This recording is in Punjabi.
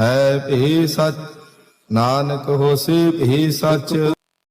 ਹੈ ਵੀ ਸਚ। ਨਾਨਕ ਹੋਸੀ ਵੀ ਸਚ।